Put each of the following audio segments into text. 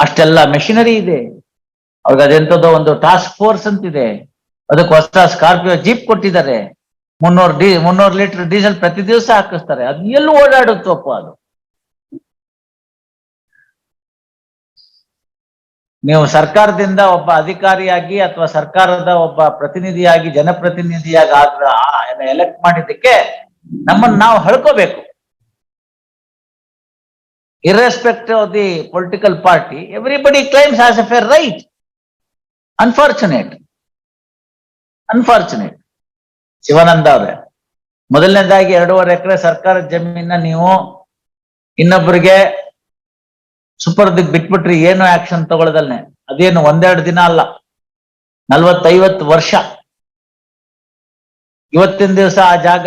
ಅಷ್ಟೆಲ್ಲ ಮೆಷಿನರಿ ಇದೆ. ಅವ್ರಿಗೆ ಅದೆಂತದೋ ಒಂದು ಟಾಸ್ಕ್ ಫೋರ್ಸ್ ಅಂತಿದೆ. ಅದಕ್ಕೆ ಹೊಸ ಸ್ಕಾರ್ಪಿಯೋ ಜೀಪ್ ಕೊಟ್ಟಿದ್ದಾರೆ. ಮುನ್ನೂರು ಡಿ, ಮುನ್ನೂರು ಲೀಟರ್ ಡೀಸೆಲ್ ಪ್ರತಿ ದಿವಸ ಹಾಕಿಸ್ತಾರೆ. ಅದು ಎಲ್ಲೂ ಓಡಾಡುತ್ತಪ್ಪ ಅದು. ನೀವು ಸರ್ಕಾರದಿಂದ ಒಬ್ಬ ಅಧಿಕಾರಿಯಾಗಿ ಅಥವಾ ಸರ್ಕಾರದ ಒಬ್ಬ ಪ್ರತಿನಿಧಿಯಾಗಿ, ಜನಪ್ರತಿನಿಧಿಯಾಗಿ ಆದ್ರೆ ಎಲೆಕ್ಟ್ ಮಾಡಿದ್ದಕ್ಕೆ ನಮ್ಮನ್ನು ನಾವು ಹಳ್ಕೋಬೇಕು. Irrespective of the political party, everybody claims has a fair right. Unfortunate. Unfortunate. ಶಿವಾನಂದ ಅವ್ರೆ ಮೊದಲನೇದಾಗಿ ಎರಡೂವರೆ ಎಕರೆ ಸರ್ಕಾರದ ಜಮೀನ ನೀವು ಇನ್ನೊಬ್ಬರಿಗೆ ಸುಪರ್ದಿಗ್ ಬಿಟ್ಬಿಟ್ರಿ ಏನು ಆಕ್ಷನ್ ತಗೊಳ್ಳದಲ್ನೆ ಅದೇನು ಒಂದೆರಡು ದಿನ ಅಲ್ಲ ನಲ್ವತ್ತೈವತ್ತು ವರ್ಷ ಇವತ್ತಿನ ದಿವಸ ಆ ಜಾಗ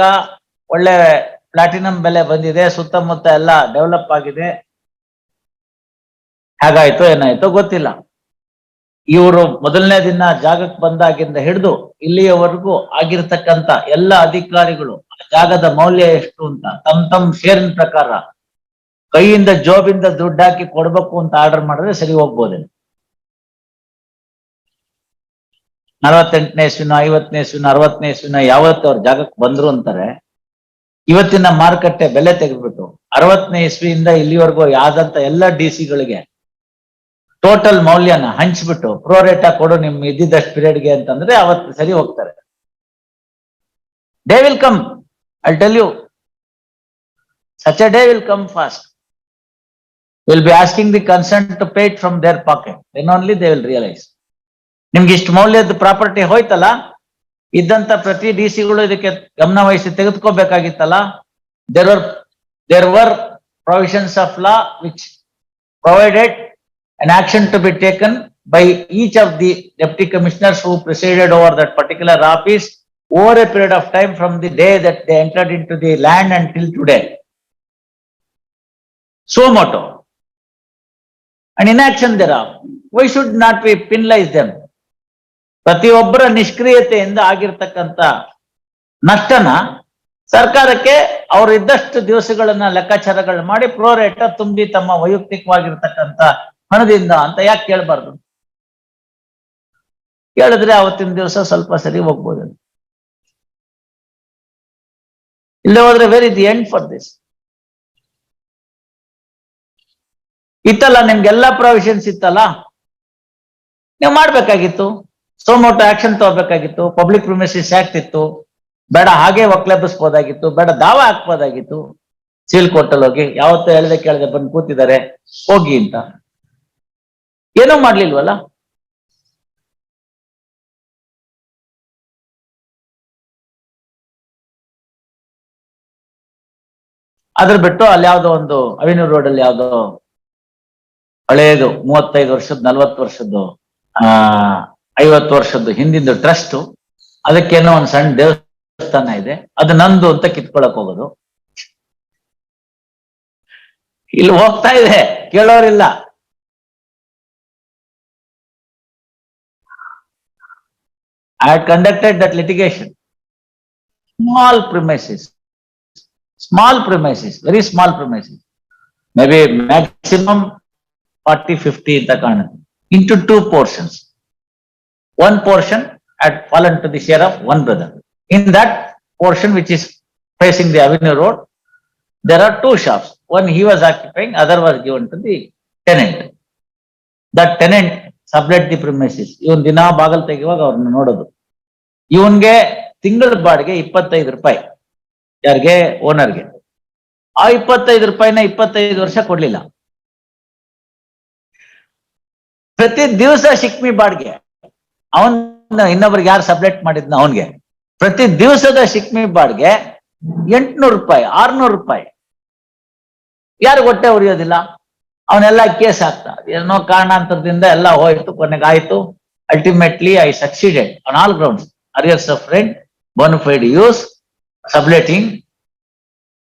ಒಳ್ಳೆ ಪ್ಲಾಟಿನಂ ಬೆಲೆ ಬಂದಿದೆ, ಸುತ್ತಮುತ್ತ ಎಲ್ಲ ಡೆವಲಪ್ ಆಗಿದೆ. ಹೇಗಾಯ್ತೋ, ಏನಾಯ್ತೋ ಗೊತ್ತಿಲ್ಲ. ಇವರು ಮೊದಲನೇ ದಿನ ಜಾಗಕ್ಕೆ ಬಂದಾಗಿಂದ ಹಿಡಿದು ಇಲ್ಲಿಯವರೆಗೂ ಆಗಿರ್ತಕ್ಕಂತ ಎಲ್ಲ ಅಧಿಕಾರಿಗಳು ಆ ಜಾಗದ ಮೌಲ್ಯ ಎಷ್ಟು ಅಂತ, ತಮ್ ತಮ್ ಶೇರಿನ ಪ್ರಕಾರ ಕೈಯಿಂದ ಜೋಬಿಂದ ದುಡ್ಡು ಹಾಕಿ ಕೊಡ್ಬೇಕು ಅಂತ ಆರ್ಡರ್ ಮಾಡಿದ್ರೆ ಸರಿ ಹೋಗ್ಬೋದೇನು ನಲವತ್ತೆಂಟನೇ ಇಸ್ವಿನ ಐವತ್ತನೇ ಇಸ್ವಿನ ಅರವತ್ತನೇ ಇಸ್ವಿನ ಯಾವತ್ತು ಅವ್ರ ಜಾಗಕ್ಕೆ ಬಂದ್ರು ಅಂತಾರೆ. ಇವತ್ತಿನ ಮಾರುಕಟ್ಟೆ ಬೆಲೆ ತೆಗೆದ್ಬಿಟ್ಟು ಅರವತ್ತನೇ ಇಸ್ವಿಯಿಂದ ಇಲ್ಲಿವರೆಗೂ ಯಾವ್ದಂತ ಎಲ್ಲ ಡಿ ಸಿಗಳಿಗೆ ಟೋಟಲ್ ಮೌಲ್ಯನ ಹಂಚ್ಬಿಟ್ಟು ಪ್ರೋರೇಟ ಕೊಡು ನಿಮ್ ಇದ್ದಿದ್ದಷ್ಟು ಪೀರಿಯಡ್ಗೆ ಅಂತಂದ್ರೆ ಅವತ್ತು ಸರಿ ಹೋಗ್ತಾರೆ. Day will come I tell you such a day will come fast will be asking the concern to pay it from their pocket then only they will realise ನಿಮ್ಗೆ ಇಷ್ಟು ಮೌಲ್ಯದ ಪ್ರಾಪರ್ಟಿ ಹೋಯ್ತಲ್ಲ? ಇದ್ದಂತ ಪ್ರತಿ ಡಿ ಸಿಗಳು ಇದಕ್ಕೆ ಗಮನ ವಹಿಸಿ ತೆಗೆದುಕೋಬೇಕಾಗಿತ್ತಲ್ಲ there were there were provisions of law which provided an action to be taken by each of the deputy commissioners who presided over that particular office over a period of time from the day that they entered into the land until today. So motto. And inaction thereof, why should not we penalize them? ಪ್ರತಿಯೊಬ್ಬರ ನಿಷ್ಕ್ರಿಯತೆಯಿಂದ ಆಗಿರ್ತಕ್ಕಂತ ನಷ್ಟನ ಸರ್ಕಾರಕ್ಕೆ ಅವರು ಇದ್ದಷ್ಟು ದಿವಸಗಳನ್ನ ಲೆಕ್ಕಾಚಾರಗಳು ಮಾಡಿ ಪ್ರೋರೇಟ ತುಂಬಿ ತಮ್ಮ ವೈಯಕ್ತಿಕವಾಗಿರ್ತಕ್ಕಂಥ ಹಣದಿಂದ ಅಂತ ಯಾಕೆ ಕೇಳಬಾರ್ದು? ಕೇಳಿದ್ರೆ ಅವತ್ತಿನ ದಿವಸ ಸ್ವಲ್ಪ ಸರಿ ಹೋಗ್ಬೋದು. ಇಲ್ಲೇ ಹೋದ್ರೆ very the end for this ಇತ್ತಲ್ಲ ನಿಮ್ಗೆಲ್ಲಾ ಪ್ರೊವಿಷನ್ಸ್ ಇತ್ತಲ್ಲ? ನೀವು ಮಾಡ್ಬೇಕಾಗಿತ್ತು. ಸೋಮೋಟೋ ಆಕ್ಷನ್ ತಗೋಬೇಕಾಗಿತ್ತು ಪಬ್ಲಿಕ್ ಪ್ರಿಮಿಸಿಸ್ ಆಕ್ಟ್ ಇತ್ತು, ಬೇಡ ಹಾಗೆ ಒಕ್ಲೆಬ್ಬಿಸ್ಬೋದಾಗಿತ್ತು ಬೇಡ ದಾವ ಹಾಕ್ಬೋದಾಗಿತ್ತು ಸೀಲ್ ಕೋರ್ಟಲ್ಲಿ ಹೋಗಿ ಯಾವತ್ತೂ ಹೇಳ್ದೆ ಕೇಳದೆ ಬಂದು ಕೂತಿದ್ದಾರೆ, ಹೋಗಿ ಅಂತ. ಏನೂ ಮಾಡ್ಲಿಲ್ವಲ್ಲ? ಅದ್ರ ಬಿಟ್ಟು ಅಲ್ಲಿ ಯಾವ್ದೋ ಒಂದು ಅವಿನೂರ್ ರೋಡ್ ಅಲ್ಲಿ ಯಾವ್ದೋ ಹಳೇದು, ಮೂವತ್ತೈದು ವರ್ಷದ, ನಲ್ವತ್ತು ವರ್ಷದ್ದು, ಆ ಐವತ್ ವರ್ಷದ ಹಿಂದಿನ ಟ್ರಸ್ಟ್. ಅದಕ್ಕೇನೋ ಒಂದು ಸಣ್ಣ ದೇವಸ್ಥಾನ ಇದೆ. ಅದು ನಂದು ಅಂತ ಕಿತ್ಕೊಳಕ್ ಹೋಗೋದು. ಇಲ್ಲಿ ಹೋಗ್ತಾ ಇದೆ. ಕೇಳೋರಿಲ್ಲ. I conducted that litigation small premises small premises very small premises maybe maximum forty fifty ಅಂತ ಕಾಣುತ್ತೆ. Into two portions One portion had fallen to the share of one brother. In that portion which is facing the Avenue Road, there are two shops. One he was occupying, other was given to the tenant. That tenant sublet the premises. Even ದಿನಾ ಬಾಗಲ್ ತೆಗೆಯುವಾಗ ಅವ್ರನ್ನ ನೋಡೋದು. ಇವನ್ಗೆ ತಿಂಗಳ ಬಾಡಿಗೆ ಇಪ್ಪತ್ತೈದು ರೂಪಾಯಿ ಯಾರಿಗೆ ಓನರ್ಗೆ ಆ ಇಪ್ಪತ್ತೈದು ರೂಪಾಯಿನ ಇಪ್ಪತ್ತೈದು ವರ್ಷ ಕೊಡ್ಲಿಲ್ಲ ಪ್ರತಿ ದಿವಸ ಶಿಕ್ಮಿ ಬಾಡಿಗೆ ಅವನ್ ಇನ್ನೊಬ್ರಿಗೆ ಯಾರು ಸಪ್ರೇಟ್ ಮಾಡಿದ್ನ ಅವನ್ಗೆ. ಪ್ರತಿ ದಿವಸದ ಶಿಕ್ಮಿ ಬಾಡ್ಗೆ ಎಂಟ್ನೂರು ರೂಪಾಯಿ, ಆರ್ನೂರು ರೂಪಾಯಿ. ಯಾರು ಹೊಟ್ಟೆ ಉರಿಯೋದಿಲ್ಲ. ಅವನೆಲ್ಲ ಕೇಸ್ ಆಗ್ತಾ ಏನೋ ಕಾರಣಾಂತರದಿಂದ ಎಲ್ಲ ಹೋಯ್ತು, ಕೊನೆಗಾಯ್ತು. Ultimately I succeeded on all grounds arrears of rent bona fide use subletting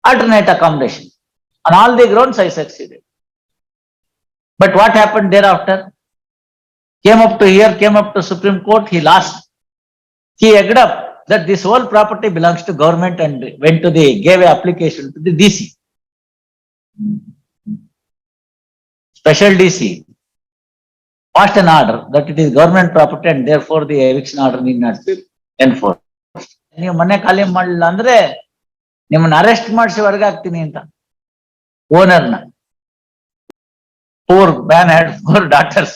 alternate alternate accommodation. All the grounds I I but what happen happened thereafter? Came up to here, came up to Supreme Court, he lost. He agreed up that this whole property belongs to government and went to the, gave an application to the DC. Special DC. passed an order that it is government property and therefore the eviction order need not be enforced. ನೀವು ಮನೆ ಖಾಲಿ ಮಾಡಲಿಲ್ಲ ಅಂದ್ರೆ ನಿಮ್ಮನ್ನ arrest ಮಾಡಿಸಿ ಹೊರಗೆ ಹಾಕ್ತೀನಿ ಅಂತ ಓನರ್ನ Poor man had four doctors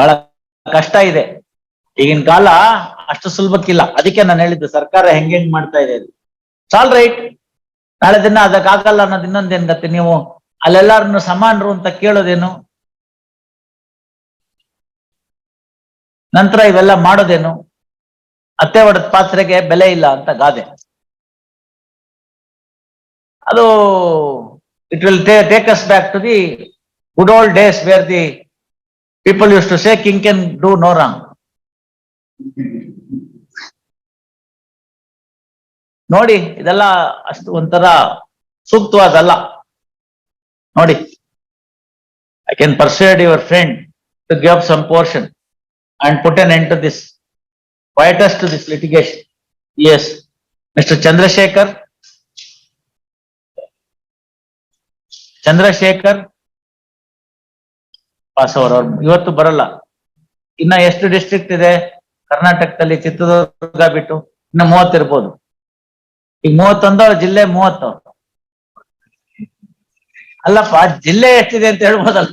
ಬಹಳ ಕಷ್ಟ ಇದೆ. ಈಗಿನ ಕಾಲ ಅಷ್ಟು ಸುಲಭಕ್ಕಿಲ್ಲ. ಅದಕ್ಕೆ ನಾನು ಹೇಳಿದ್ದು ಸರ್ಕಾರ ಹೆಂಗ್ ಹೆಂಗ್ ಮಾಡ್ತಾ ಇದೆ ಸಾಲ್ ರೈಟ್ ನಾಳೆ ದಿನ ಅದಕ್ಕಾಗಲ್ಲ ಅನ್ನೋದು ಇನ್ನೊಂದೇನ್ ಗತ್ತೆ ನೀವು ಅಲ್ಲೆಲ್ಲಾರನ್ನು ಸಮಾನರು ಅಂತ ಕೇಳೋದೇನು? ನಂತರ ಇವೆಲ್ಲ ಮಾಡೋದೇನು? ಅತ್ತೆ ಒಡೆದ ಪಾತ್ರೆಗೆ ಬೆಲೆ ಇಲ್ಲ ಅಂತ ಗಾದೆ. ಅದು it will take us back to the good old days where the People used to say king can do no wrong ನೋಡಿ ಇದೆಲ್ಲ ಅಷ್ಟು ಒಂಥರ ಸೂಕ್ತವಾದಲ್ಲ ನೋಡಿ I can persuade your friend to give some portion and put an end to this quietus to this litigation. Yes, Mr. Chandrasekhar. Chandrasekhar Pass ಅವ್ರು. ಇವತ್ತು ಬರಲ್ಲ. ಇನ್ನ ಎಷ್ಟು ಡಿಸ್ಟ್ರಿಕ್ಟ್ ಇದೆ? ಕರ್ನಾಟಕದಲ್ಲಿ ಚಿತ್ರದುರ್ಗ ಬಿಟ್ಟು ಇನ್ನ ಮೂವತ್ತಿರ್ಬೋದು ಈಗ ಮೂವತ್ತೊಂದು ಜಿಲ್ಲೆ ಮೂವತ್ತು. ಅಲ್ಲಪ್ಪ, ಜಿಲ್ಲೆ ಎಷ್ಟಿದೆ ಅಂತ ಹೇಳ್ಬೋದಲ್ಲ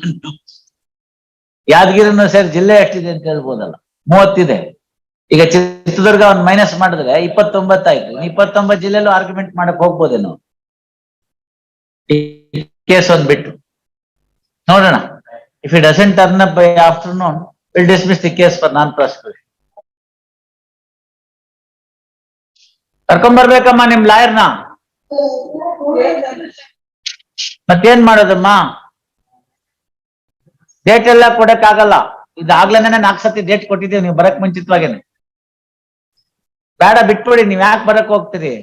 ಯಾದಗಿರಿನ ಸೇರಿ ಜಿಲ್ಲೆ ಎಷ್ಟಿದೆ ಅಂತ ಹೇಳ್ಬೋದಲ್ಲ. ಮೂವತ್ತಿದೆ. ಈಗ ಚಿತ್ರದುರ್ಗ ಒಂದು ಮೈನಸ್ ಮಾಡಿದ್ರೆ ಇಪ್ಪತ್ತೊಂಬತ್ತಾಯ್ತು ಇಪ್ಪತ್ತೊಂಬತ್ತು ಜಿಲ್ಲೆಲೂ ಆರ್ಗ್ಯುಮೆಂಟ್ ಮಾಡಕ್ ಹೋಗ್ಬೋದೇನೋ? ಕೇಸ್ ಒಂದ್ ಬಿಟ್ಟು. ನೋಡೋಣ. It doesn't turn up by afternoon will dismiss the case for non prosecution ಕರ್ಕೊಂಡ್ಬರ್ಬೇಕಮ್ಮ ನಿಮ್ ಲಾಯರ್ನ. ಮತ್ತೇನ್ ಮಾಡೋದಮ್ಮ? ಡೇಟ್ ಎಲ್ಲ ಕೊಡಕ್ ಆಗಲ್ಲ. ಇದಾಗ್ಲೇನೆ ನಾಲ್ಕು ಸತಿ ಡೇಟ್ ಕೊಟ್ಟಿದ್ದೀವಿ, ನೀವು ಬರಕ್ ಮುಂಚಿತವಾಗೇನೆ. ಬೇಡ, ಬಿಟ್ಬಿಡಿ, ನೀವ್ ಯಾಕೆ ಬರಕ್ ಹೋಗ್ತೀರಿ?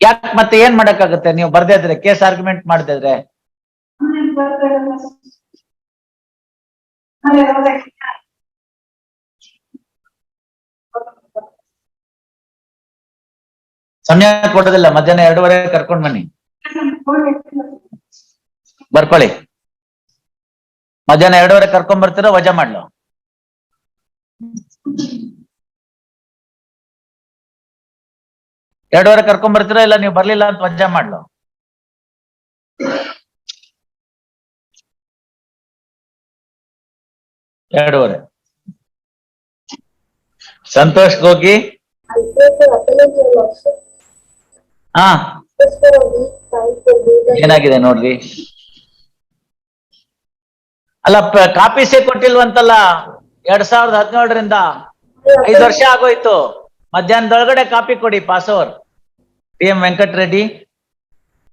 ಯಾಕೆ ಮತ್ತೆ ಏನ್ ಮಾಡಕ್ಕಾಗತ್ತೆ? ನೀವು ಬರ್ದೇ ಇದ್ರೆ, ಕೇಸ್ ಆರ್ಗ್ಯುಮೆಂಟ್ ಮಾಡ್ದಿದ್ರೆ ಸಮಯ ಕೊಡೋದಿಲ್ಲ, ಮಧ್ಯಾಹ್ನ ಎರಡೂವರೆ ಕರ್ಕೊಂಡ್ ಬನ್ನಿ. ಬರ್ಕೊಳ್ಳಿ. ಮಧ್ಯಾಹ್ನ ಎರಡೂವರೆ ಕರ್ಕೊಂಡ್ ಬರ್ತೀರೋ ವಜಾ ಮಾಡ್ಲು. ಎರಡೂವರೆ ಕರ್ಕೊಂಡ್ ಬರ್ತೀರಾ ಇಲ್ಲ ನೀವು ಬರ್ಲಿಲ್ಲ ಅಂತ ವಜಾ ಮಾಡ್ಲು? ಎರಡೂವರೆ ಸಂತೋಷ್ ಗೋಗಿ. ಹಾ. ಏನಾಗಿದೆ ನೋಡ್ರಿ? ಅಲ್ಲ ಕಾಪಿಸೇ ಕೊಟ್ಟಿಲ್ವಂತಲ್ಲ? ಎರಡ್ ಸಾವಿರದ ಹದಿನೇಳರಿಂದ ಐದು ವರ್ಷ ಆಗೋಯ್ತು. ಮಧ್ಯಾಹ್ನದೊಳಗಡೆ ಕಾಪಿ ಕೊಡಿ pass over P M Venkat Reddy